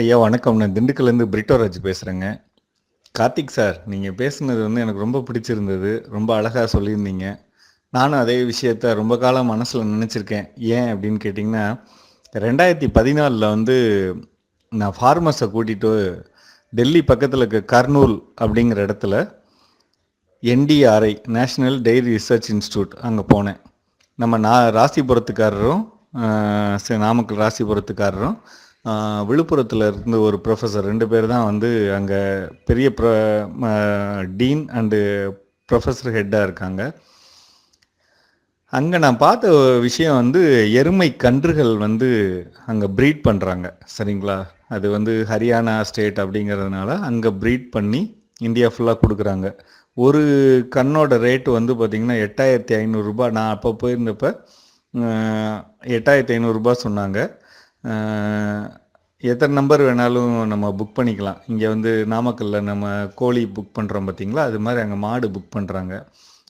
ஐயா வணக்கம். நான் திண்டுக்கல்லேருந்து பிரிட்டோராஜ் பேசுகிறேங்க கார்த்திக் சார் நீங்கள் பேசுனது வந்து எனக்கு ரொம்ப பிடிச்சிருந்தது. ரொம்ப அழகாக சொல்லியிருந்தீங்க. நானும் அதே விஷயத்த ரொம்ப காலம் மனசில் நினச்சிருக்கேன். ஏன் அப்படின்னு கேட்டிங்கன்னா ரெண்டாயிரத்தி பதினாலில் வந்து நான் ஃபார்மஸை கூட்டிகிட்டு டெல்லி பக்கத்தில் இருக்க கர்னூல் அப்படிங்கிற இடத்துல NDRI national dairy research institute அங்கே போனேன். நம்ம நான் ராசிபுரத்துக்காரரும் நாமக்கல் ராசிபுரத்துக்காரரும் விழுப்புரத்தில் இருந்து ஒரு ப்ரொஃபஸர் ரெண்டு பேர் தான் வந்து அங்கே பெரிய ப்ர டீன் அண்டு ப்ரொஃபஸர் ஹெட்டாக இருக்காங்க. அங்கே நான் பார்த்த விஷயம் வந்து எருமை கன்றுகள் வந்து அங்கே ப்ரீட் பண்ணுறாங்க சரிங்களா? அது வந்து ஹரியானா ஸ்டேட் அப்படிங்கிறதுனால அங்கே ப்ரீட் பண்ணி இந்தியா ஃபுல்லாக கொடுக்குறாங்க. ஒரு கண்ணோட ரேட்டு வந்து பார்த்திங்கன்னா எட்டாயிரத்தி ஐநூறுரூபா நான் அப்போ போயிருந்தப்போ எட்டாயிரத்தி ஐநூறுரூபா சொன்னாங்க. எத்தனை நம்பர் வேணாலும் நம்ம புக் பண்ணிக்கலாம். இங்கே வந்து நாமக்கல்லில் நம்ம கோழி புக் பண்ணுறோம் பார்த்தீங்களா அது மாதிரி அங்கே மாடு புக் பண்ணுறாங்க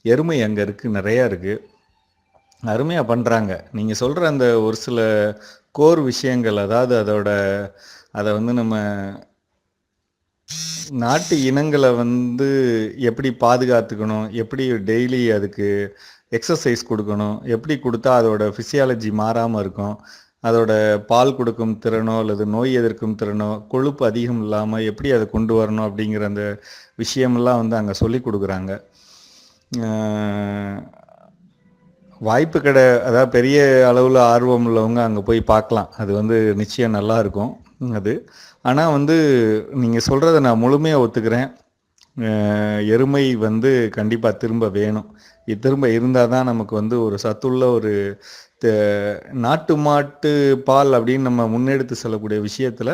எருமை அங்கே இருக்குது நிறையா இருக்குது அருமையாக பண்ணுறாங்க நீங்கள் சொல்கிற அந்த ஒரு சில கோர் விஷயங்கள் அதாவது அதோட அதை வந்து நம்ம நாட்டு இனங்களை வந்து எப்படி பாதுகாத்துக்கணும் எப்படி டெய்லி அதுக்கு எக்ஸசைஸ் கொடுக்கணும் எப்படி கொடுத்தா அதோட ஃபிசியாலஜி மாறாமல் இருக்கும் அதோட பால் கொடுக்கும் திறனோ அல்லது நோய் எதிர்க்கும் திறனோ கொழுப்பு அதிகம் இல்லாமல் எப்படி அதை கொண்டு வரணும் அப்படிங்கிற அந்த விஷயமெல்லாம் வந்து அங்கே சொல்லி கொடுக்குறாங்க. வாய்ப்பு கடை அதாவது பெரிய அளவில் ஆர்வம் உள்ளவங்க அங்கே போய் பார்க்கலாம். அது வந்து நிச்சயம் நல்லா இருக்கும் அது. ஆனால் வந்து நீங்கள் சொல்கிறத நான் முழுமையாக ஒத்துக்கிறேன். எருமை வந்து கண்டிப்பாக திரும்ப வேணும். இது திரும்ப இருந்தால் தான் நமக்கு வந்து ஒரு சத்துள்ள ஒரு நாட்டு மாட்டு பால் அப்படின்னு நம்ம முன்னெடுத்து செல்லக்கூடிய விஷயத்தில்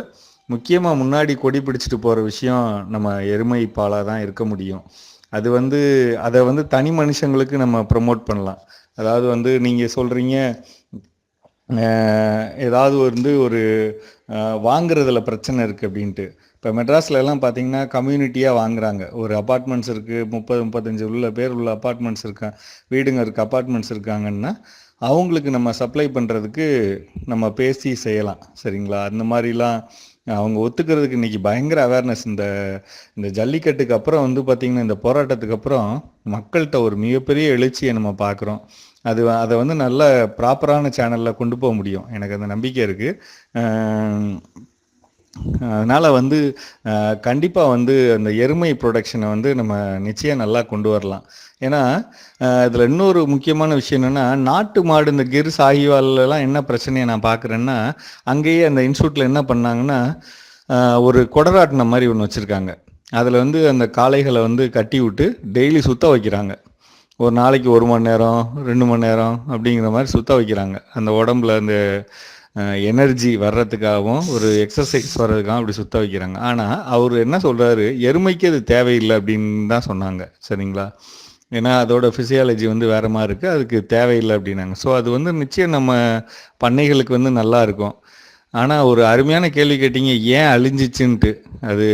முக்கியமாக முன்னாடி கொடி பிடிச்சிட்டு போகிற விஷயம் நம்ம எருமை பாலாக தான் இருக்க முடியும். அது வந்து அதை வந்து தனி மனுஷங்களுக்கு நம்ம ப்ரமோட் பண்ணலாம். அதாவது வந்து நீங்கள் சொல்கிறீங்க ஏதாவது வந்து ஒரு வாங்குறதுல பிரச்சனை இருக்குது அப்படின்ட்டு. இப்போ மெட்ராஸ்லலாம் பார்த்தீங்கன்னா கம்யூனிட்டியாக வாங்குறாங்க. ஒரு அப்பார்ட்மெண்ட்ஸ் இருக்குது முப்பது முப்பத்தஞ்சு உள்ள பேர் உள்ள அப்பார்ட்மெண்ட்ஸ் இருக்கா வீடுங்க இருக்குது அப்பார்ட்மெண்ட்ஸ் இருக்காங்கன்னா அவங்களுக்கு நம்ம சப்ளை பண்ணுறதுக்கு நம்ம பேசி செய்யலாம். சரிங்களா? அந்த மாதிரிலாம் அவங்க ஒத்துக்கிறதுக்கு இன்றைக்கி பயங்கர அவேர்னஸ் இந்த இந்த ஜல்லிக்கட்டுக்கு அப்புறம் வந்து பார்த்திங்கன்னா இந்த போராட்டத்துக்கு அப்புறம் மக்கள்கிட்ட ஒரு மிகப்பெரிய எழுச்சியை நம்ம பார்க்குறோம் அது அதை வந்து நல்ல ப்ராப்பரான சேனலில் கொண்டு போக முடியும். எனக்கு அந்த நம்பிக்கை இருக்குது அதனால் வந்து கண்டிப்பாக வந்து அந்த எருமை ப்ரொடக்ஷனை வந்து நம்ம நிச்சயம் நல்லா கொண்டு வரலாம். ஏன்னா இதில் இன்னொரு முக்கியமான விஷயம் என்னென்னா நாட்டு மாடு இந்த கிர் சாகிவாலெலாம் என்ன பிரச்சனையை நான் பார்க்குறேன்னா அங்கேயே அந்த இன்ஸ்டியூட்டில் என்ன பண்ணாங்கன்னா ஒரு கொடராட்டின மாதிரி ஒன்று வச்சுருக்காங்க. அதில் வந்து அந்த காளைகளை வந்து கட்டி விட்டு டெய்லி சுத்த வைக்கிறாங்க. ஒரு நாளைக்கு ஒரு மணி நேரம் ரெண்டு மணி நேரம் அப்படிங்கிற மாதிரி சுத்த வைக்கிறாங்க. அந்த உடம்புல அந்த எனர்ஜி வர்றதுக்காகவும் ஒரு எக்ஸசைஸ் வர்றதுக்காகவும் அப்படி சுத்த வைக்கிறாங்க. ஆனால் அவர் என்ன சொல்கிறாரு எருமைக்கு அது தேவையில்லை அப்படின்னு தான் சொன்னாங்க. சரிங்களா? ஏன்னா அதோட ஃபிசியாலஜி வந்து வேறு மாதிரி இருக்குது அதுக்கு தேவையில்லை அப்படின்னாங்க. ஸோ அது வந்து நிச்சயம் நம்ம பண்ணைகளுக்கு வந்து நல்லா இருக்கும். ஆனால் ஒரு அருமையான கேள்வி கேட்டீங்க. ஏன் அழிஞ்சிச்சுன்ட்டு. அது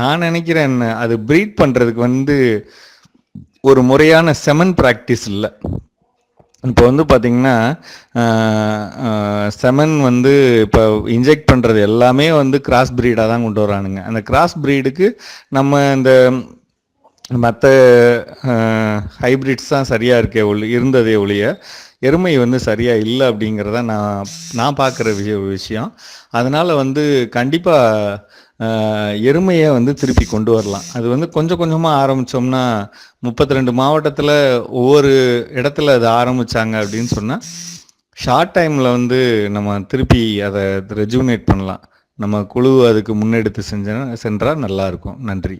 நான் நினைக்கிறேன் என்ன அது ப்ரீட் பண்ணுறதுக்கு வந்து ஒரு முறையான செமன் ப்ராக்டிஸ் இல்லை. இப்போ வந்து பார்த்தீங்கன்னா செமன் வந்து இப்போ இன்ஜெக்ட் பண்ணுறது எல்லாமே வந்து கிராஸ் ப்ரீடாக தான் கொண்டு வரானுங்க. அந்த கிராஸ் ப்ரீடுக்கு நம்ம இந்த மற்ற ஹைப்ரிட்ஸ் தான் சரியாக இருக்கே ஒளி இருந்ததே ஒழிய எருமை வந்து சரியாக இல்லை அப்படிங்கிறத நான் நான் பார்க்குற விஷய விஷயம். அதனால் வந்து கண்டிப்பாக எருமையை வந்து திருப்பி கொண்டு வரலாம். அது வந்து கொஞ்சம் கொஞ்சமாக ஆரம்பித்தோம்னா முப்பத்தி ரெண்டு மாவட்டத்தில் ஒவ்வொரு இடத்துல அது ஆரம்பித்தாங்க அப்படின்னு சொன்னால் ஷார்ட் டைமில் வந்து நம்ம திருப்பி அதை ரெஜுனேட் பண்ணலாம். நம்ம குழு அதுக்கு முன்னெடுத்து செஞ்ச சென்றால் நல்லாயிருக்கும் நன்றி.